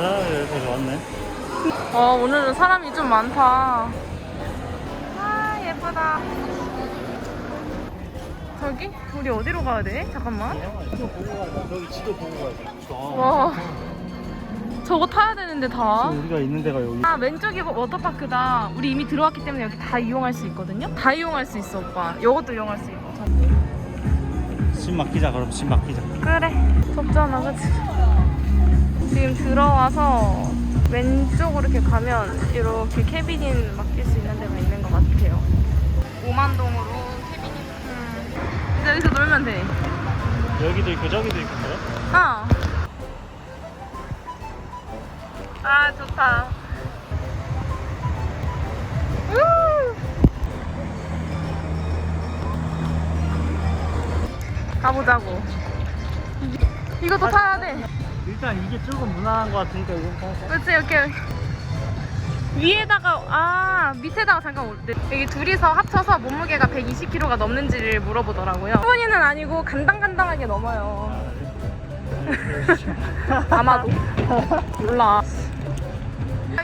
사람이 여기까지 왔네. 어, 오늘은 사람이 좀 많다. 아, 예쁘다. 저기? 우리 어디로 가야 돼? 잠깐만. 지도 보고 가자. 여기 지도 보고 가자. 와. 저거 타야 되는데 다. 지금 우리가 있는 데가 여기. 아, 왼쪽이 워터파크다. 우리 이미 들어왔기 때문에 여기 다 이용할 수 있거든요? 다 이용할 수 있어, 오빠. 요것도 이용할 수 있고. 저- 집 맡기자 그럼 집 맡기자. 그래. 덥잖아, 그치? 지금 들어와서 왼쪽으로 이렇게 가면 이렇게 캐비닛 맡길 수 있는 데가 있는 것 같아요. 오만동으로 캐비닛. 음. 이제 여기서 놀면 돼. 여기도 있고 저기도 있고 그래? 어. 아, 좋다. 우! 가보자고. 이것도 타야 돼. 일단 이게 조금 무난한 것 같으니까 이건 타자. 그렇지 이렇게 위에다가 아 밑에다가 잠깐 올 때. 여기 둘이서 합쳐서 몸무게가 120kg가 넘는지를 물어보더라고요. 충분히는 아니고 간당간당하게 넘어요. 아마도 몰라.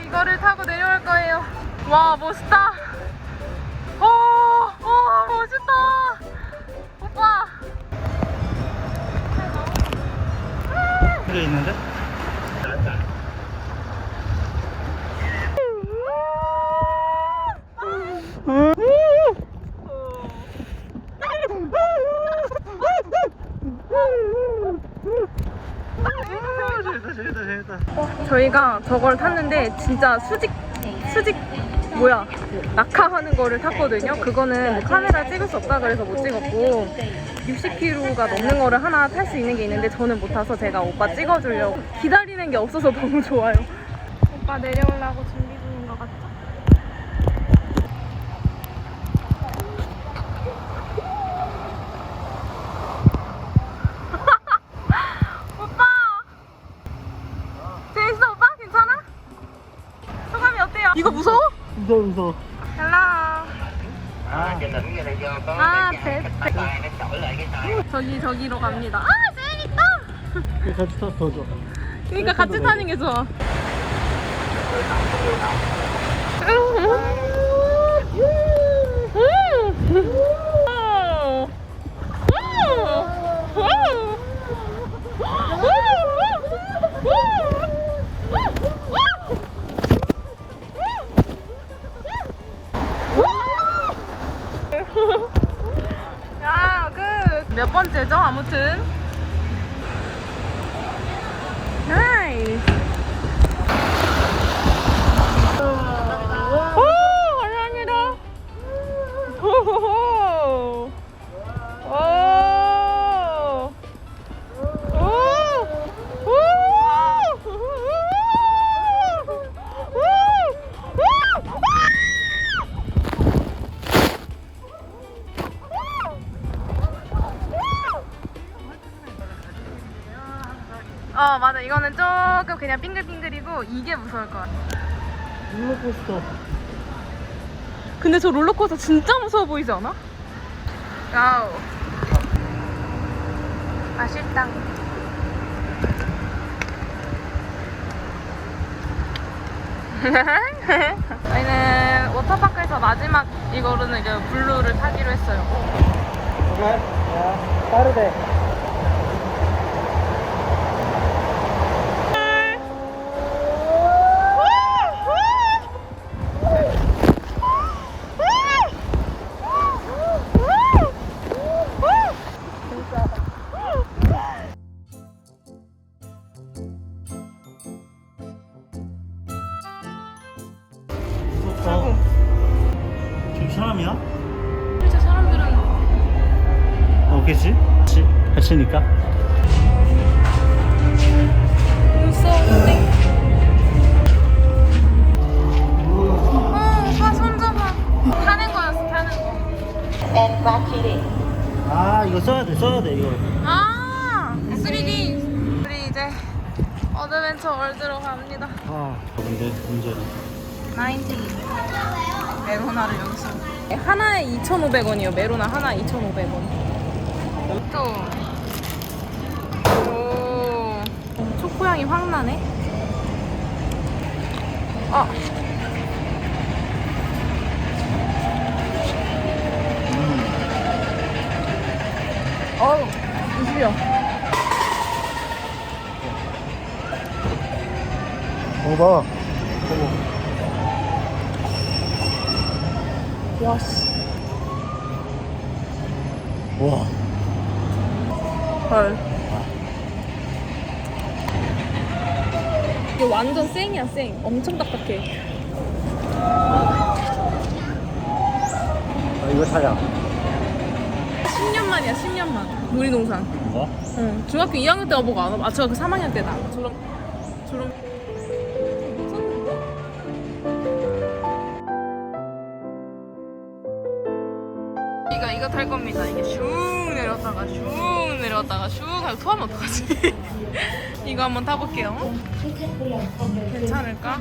이거를 타고 내려올 거예요. 와 멋있다. 오, 오 멋있다. 이게 있는데? 저희가 저걸 탔는데 진짜 수직 수직 뭐야 낙하하는 거를 탔거든요. 그거는 뭐 카메라 찍을 수 없다 그래서 못 찍었고 60km가 넘는 거를 하나 탈 수 있는 게 있는데 저는 못 타서 제가 오빠 찍어주려고 기다리는 게 없어서 너무 좋아요. 오빠 내려오려고 준비 중인 것 같죠? 오빠! 재밌어 오빠? 괜찮아? 소 아, 아 배, 배. 저기 저기로 갑니다 아 재밌다 같이 타서 더 좋아. 그러니까 같이 타는 게 좋아 야, 그, 몇 번째죠? 아무튼. 그냥 빙글빙글이고 이게 무서울 것 같아 롤러코스터. 근데 저 롤러코스터 진짜 무서워 보이지 않아? 야우 맛있다 저희는 워터파크에서 마지막 이거로는 이제 블루를 타기로 했어요 그래? 야, 빠르대. 사람이야? 실제 사람들은 어, 그치? 같이, 같이니까. 무서운데 어 오빠 손잡아 타는 거였어 타는 거 아, 이거 써야 돼, 써야 돼, 이거. 아, 3D. 우리 이제 어드벤처 월드로 갑니다. 아, 근데 문제는. 90. 메로나를 여기서. 하나에 2,500원이요. 메로나 하나 2,500원. 또. 오. 초코향이 확 나네. 아. 어우, 조심해요. 먹어봐. 와, 씨. 와. 헐. 이게 완전 쌩이야, 쌩. 엄청 딱딱해. 아, 이거 사자. 10년 만이야, 10년 만. 놀이동산. 뭐? 응. 중학교 2학년 때가 뭐가 안 와. 아, 중학교 3학년 때다. 졸업, 졸업. 탈 겁니다. 이게 슝 내렸다가 슝 내렸다가 슝 하고 토하면 어떡하지? 이거 한번 타볼게요. 괜찮을까?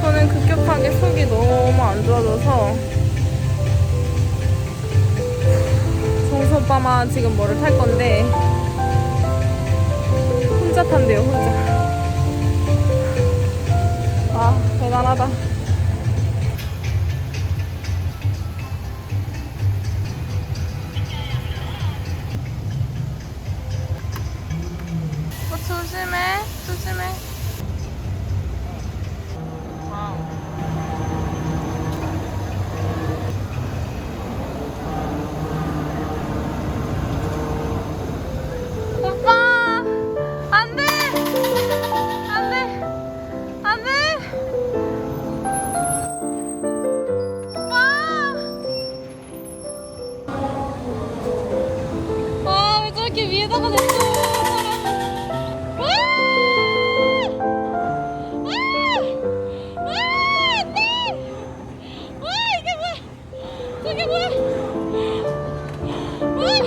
저는 급격하게 속이 너무 안 좋아져서 정수 오빠만 지금 뭐를 탈 건데 혼자 탄대요 혼자. 아 대단하다. 어, 조심해 조심해 뭐야 와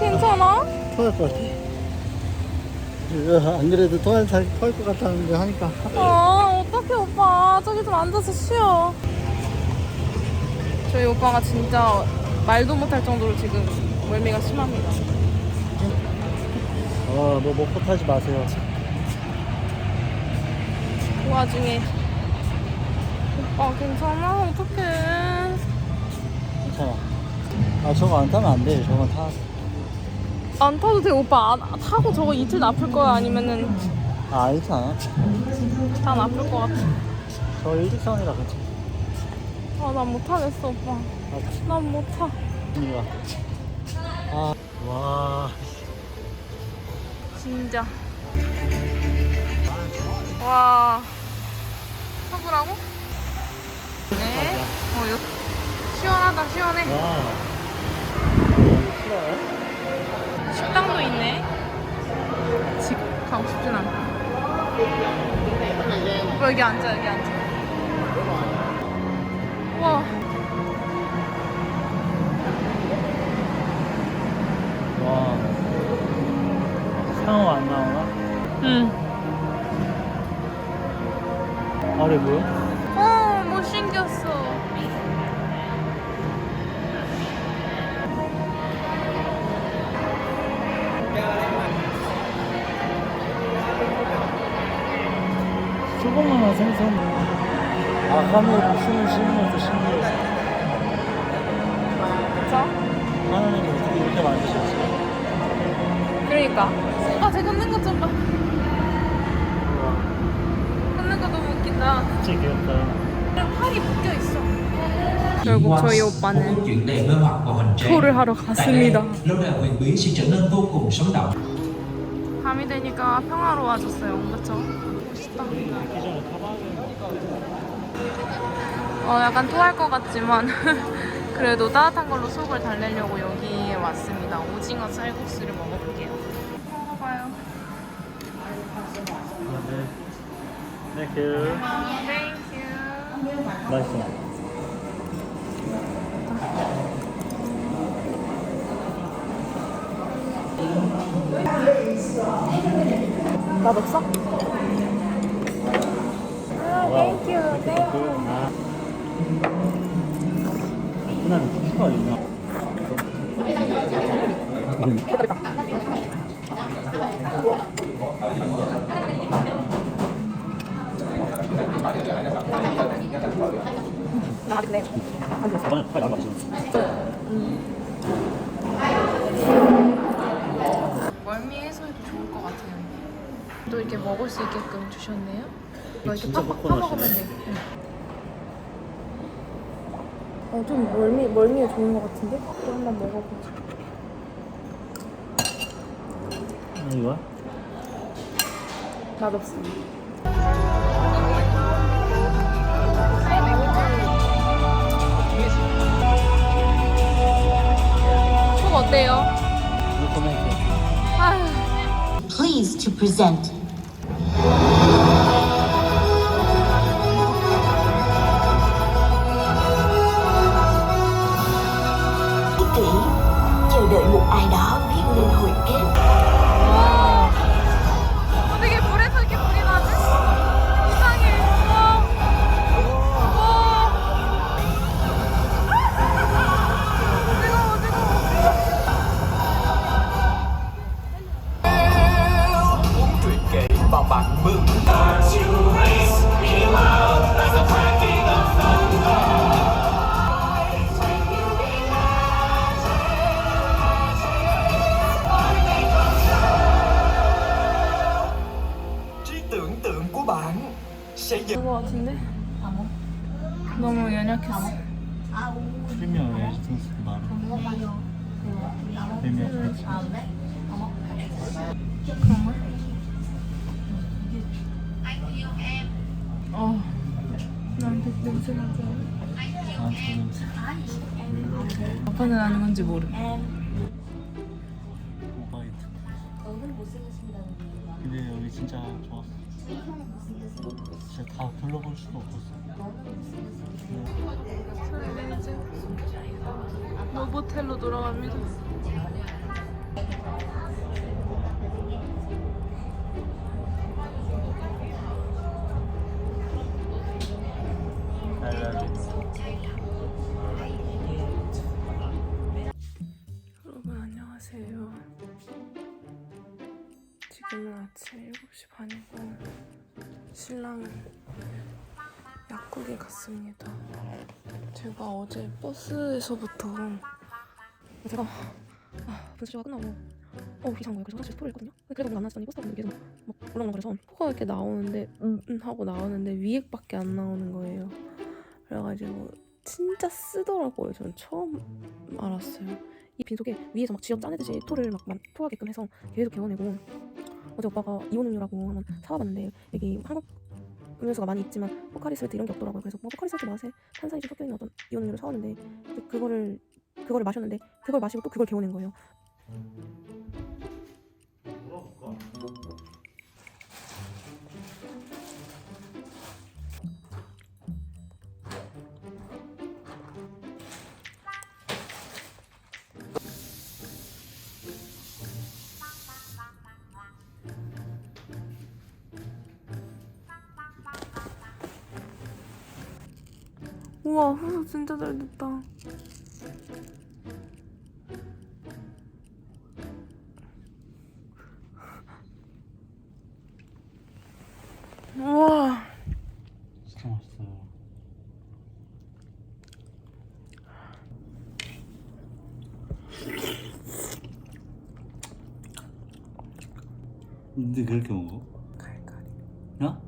괜찮아? 토할 것 같아. 안 그래도 토할, 살- 토할 것 같았는데 하니까. 아 어떡해 오빠 저기 좀 앉아서 쉬어 저희 오빠가 진짜 말도 못할 정도로 지금 멀미가 심합니다 어, 뭐 먹고 타지 마세요. 그 와중에 오빠 괜찮아? 어떡해 괜찮아. 아, 저거 안 타면 안 돼. 저거 타. 안 타도 돼 오빠 안, 타고 저거 이틀 아플 거야 아니면은 아, 괜찮아. 난 아플 것 같아 저 일직선이라 괜찮아. 아난 못하겠어 오빠 아, 난 못타 이리 와. 아, 와. 진짜 와 타보라고? 네 어, 요, 시원하다 시원해 와. 싫어요? 식당도 있네 집 가고 싶진 않다 오빠 여기 앉아 여기 앉아 와 와. 상어 안 나오나? 응. 아래 보여? 조그마한 생선. 아, 하늘에 숨을 쉬면서 신기해. 그쵸? 하나님이 어떻게 이렇게 만드셨지? 그러니까 아쟤 걷는 것 좀봐 우와, 걷는 거 너무 웃긴다 진짜 귀엽다. 팔이 묶여 있어 Chỉ 결국 저희 오빠는. 토를 하러 갔습니다. 밤이 되니까 평화로워졌어요 가방에 어, 약간 토할 것 같지만 그래도 따뜻한 걸로 속을 달래려고 여기에 왔습니다. 오징어 쌀국수를 먹어볼게요. 먹어봐요. 아, 네. Thank you. Thank you. 맛있어. 맛없어? 멀미 해소에도 좋을 것 같아요. 또 이렇게 먹을 수 있게끔 주셨네요. 이거 이렇게 진짜 팍팍. 퍼먹으면 돼. 어, 좀 멀미, 멀미에 좋은 것 같은데? 또 한 번 먹어보자. 아, 이거야? 맛없어. 속 어때요? Pleased to present 프리미엄 에이전스. 어. 나한테 냄새 나지 냄새. 아빠는 아는 건지 모르. 오바이트. 근데 여기 진짜 좋았어. 진짜 다 둘러볼 수도 없었어. 이제 노보텔로 돌아갑니다. 아침 7시 반이고 신랑은 약국에 갔습니다. 제가 어제 버스에서부터 제가 아, 분수쇼가 끝나고 어 이상한 거예요. 그래서 화장실 토를 했거든요. 그래도 안 나왔더니 버스 타고 계속 막 울렁울렁거려서 코가 이렇게 나오는데 음, 음 하고 나오는데 위액밖에 안 나오는 거예요. 그래가지고 진짜 쓰더라고요. 저는 처음 알았어요. 이 빈속에 위에서 막 쥐어 짜내듯이 토를 막, 막 토하게끔 해서 계속 개어내고 어제 오빠가 이온 음료라고 한번 사와봤는데 여기 한국 음료수가 많이 있지만 포카리스웨트 이런 게 없더라고요. 그래서 뭐 포카리스웨트 맛에 탄산이 좀 섞여 있는 어떤 이온 음료를 사왔는데 그거를 그거를 마셨는데 그걸 마시고 또 그걸 개어낸 거예요. 우와 후수 진짜 잘 됐다. 우와 진짜 맛있어요. 근데 그렇게 먹어? 갈갈이. 어?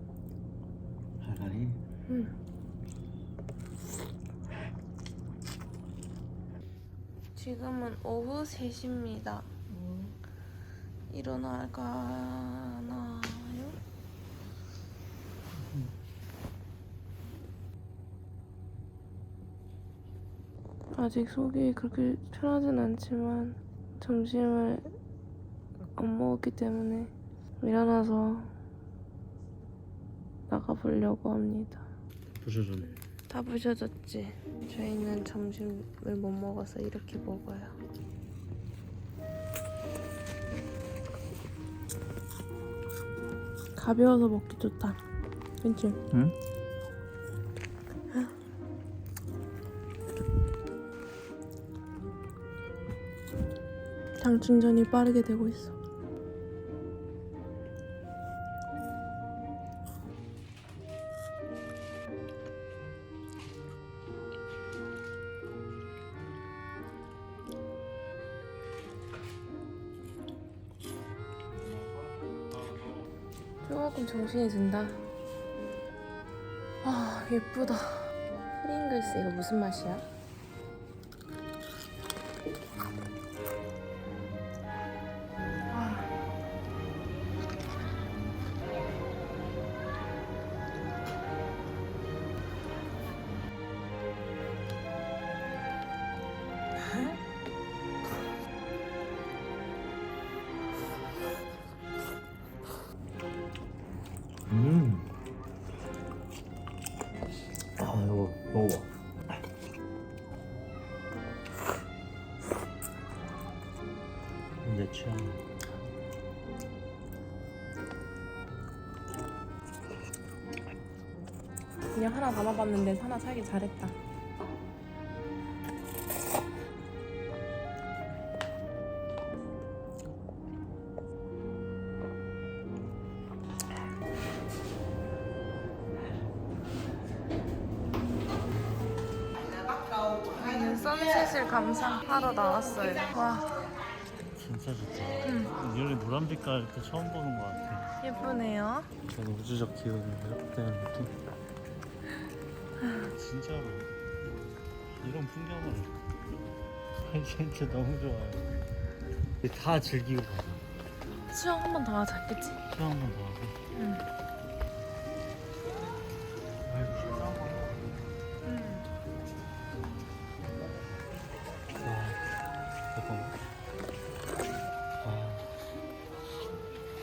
갈갈이? 응. 지금은 오후 3시입니다. 일어날까나요? 아직 속이 그렇게 편하진 않지만 점심을 안 먹었기 때문에 일어나서 나가보려고 합니다. 부셔주네. 다 부셔졌지. 저희는 점심을 못 먹어서 이렇게 먹어요. 가벼워서 먹기 좋다. 그치? 응? 장 충전이 빠르게 되고 있어. 든다. 아 예쁘다. 프링글스 이거 무슨 맛이야? 그냥 하나 담아봤는데 하나 살기 잘했다. 선셋을 감상하러 나왔어요. 와 진짜 좋다. 이런 노란 빛깔 이렇게 처음 보는 것 같아. 예쁘네요. 저는 우주적 기운이 회복되는 느낌. 진짜로 이런 풍경을 진짜 너무 좋아요. 다 즐기고 가. 수영 한 번 더 하자, 그치? 수영 한번 더 하고. 응. 아이고 신나고. 와 잠깐만. 아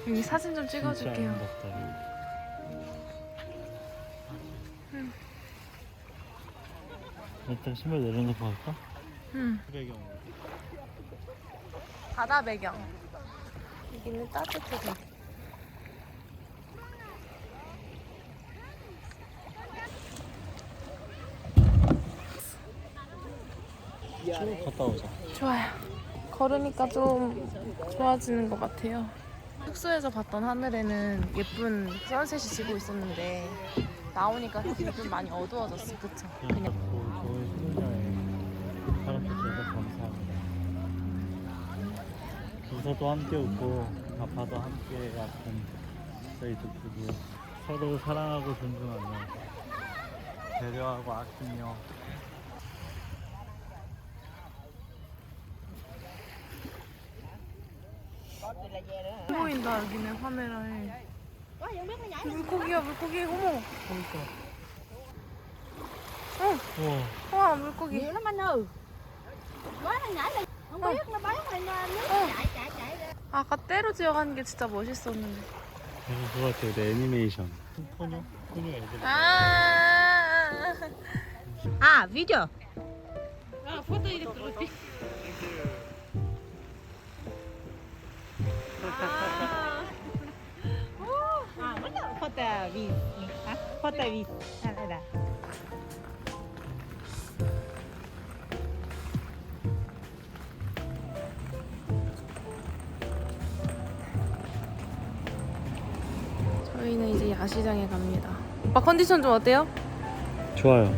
여기 사진 좀 진짜 찍어줄게요. 아름답다. 일단 신발 내려놓고 갈까? 응. 배경. 바다 배경. 여기는 따뜻해. 쭉 갔다 오자. 좋아요. 걸으니까 좀 좋아지는 것 같아요. 숙소에서 봤던 하늘에는 예쁜 선셋이 지고 있었는데 나오니까 사실 좀 많이 어두워졌어, 그쵸? 그냥 고 좋은 신혼여행 사랑해주셔서 감사합니다. 부서도 함께 웃고 아파도 함께 아픈 저희 두 부부 서로 사랑하고 존중하며 배려하고 아끼며 보인다 여기는 카메라에. 물고기야 물고기 어머. 와 물고기. nhiều lắm anh ơi quá nó nhảy lên không biết nó bán lên nước Ờ. chạy chạy chạy ra 아까 때로 지어가는 게 진짜 멋있었는데. 이거 그거 같아요 내 애니메이션 포뇨? 포뇨 애들 아. à video à mất rồi photo vid hả photo vid à đây là 저희는 이제 야시장에 갑니다. 오빠 컨디션 좀 어때요? 좋아요